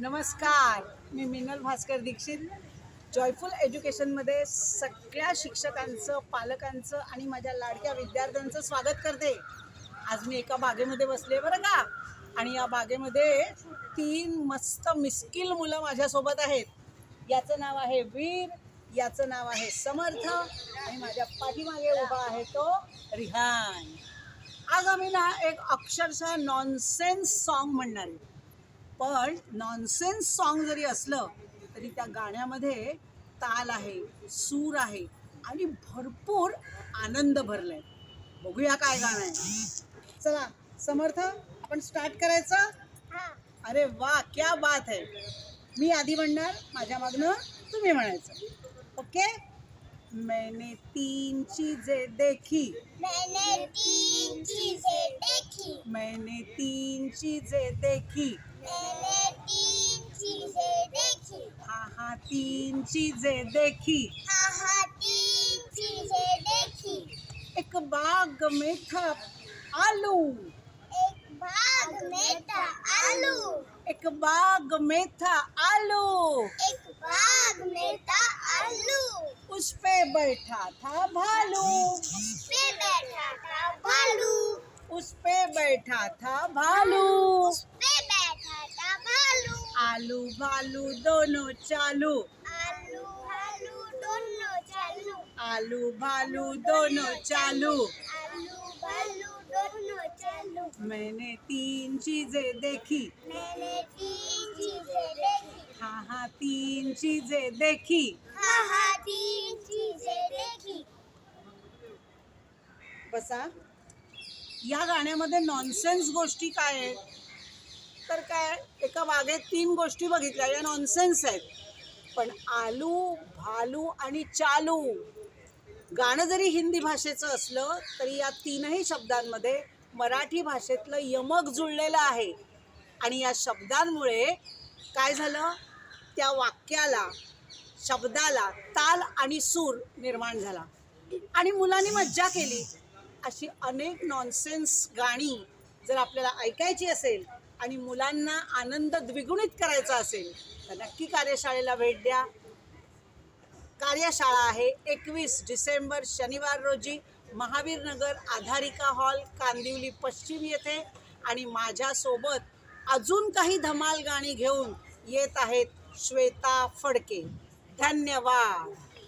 नमस्कार. मी मिनल भास्कर दीक्षित. जॉयफुल एज्युकेशनमध्ये सगळ्या शिक्षकांचं पालकांचं आणि माझ्या लाडक्या विद्यार्थ्यांचं स्वागत करते. आज मी एका बागेमध्ये बसले बरं का? आणि या बागेमध्ये तीन मस्त मिस्किल मुलं माझ्यासोबत आहेत. याचं नाव आहे वीर याचं नाव आहे समर्थ आणि माझ्या पाठीमागे उभा आहे तो रिहान. आज आम्ही ना एक अक्षरशः नॉनसेन्स सॉन्ग म्हणणार आहे. पण नॉनसेन्स सॉन्ग जरी असलं तरी त्या गाण्यामध्ये ताल आहे सूर आहे आणि भरपूर आनंद भरलाय. बघूया काय गाणं आहे. चला समर्थ आपण स्टार्ट करायचं? अरे वा क्या बात है मी आधी म्हणणार माझ्या मागनं तुम्ही म्हणायचं. ओके मैंने तीन चीज़ें देखी। मैंने तीन चीज़ें देखी। मैंने तीन चीज़ें देखी। मैंने तीन चीज़ें देखी। हाँ हाँ तीन चीज़ें देखी। हाँ हाँ तीन चीज़ें देखी। एक बाग में था आलू। एक बाग में था आलू। एक बाग में था आलू। एक बाग में था आलू। उस पे बैठा था भालू। उस पे बैठा था भालू। उस पे बैठा था भालू। उस पे बैठा था भालू। आलू भालू दोनों चालू। आलू भालू दोनों चालू। आलू भालू दोनों चालू। आलू भालू दोनों चालू। मैंने तीन चीज़ें देखी। मैंने तीन चीज़ें देखी। हाँ हाँ तीन चीज़ें देखी। हाँ हाँ तीन चीज़ें देखी बसा. या गाण्यामध्ये नॉनसेन्स गोष्टी काय आहेत? तर काय एका बागेत तीन गोष्टी बघितल्या या नॉनसेन्स आहेत. पण आलू भालू आणि चालू गाणं जरी हिंदी भाषेचं असलं तरी या तीनही शब्दांमध्ये मराठी भाषेतलं यमक जुळलेलं आहे. आणि या शब्दांमुळे काय झालं? त्या वाक्याला शब्दाला ताल आणि सूर निर्माण झाला. आणि मुलांनी मज्जा केली. अशी अनेक नॉनसेन्स गाणी जर आपल्याला ऐकायची असेल आणि मुलांना आनंद द्विगुणित करायचा असेल तर नक्की कार्यशाळेला भेट द्या. कार्यशाळा आहे एकवीस डिसेंबर शनिवार रोजी महावीर नगर आधारिका हॉल कांदिवली पश्चिम येथे. आणि माझ्यासोबत अजून काही धमाल गाणी घेऊन येत आहेत श्वेता फडके. धन्यवाद.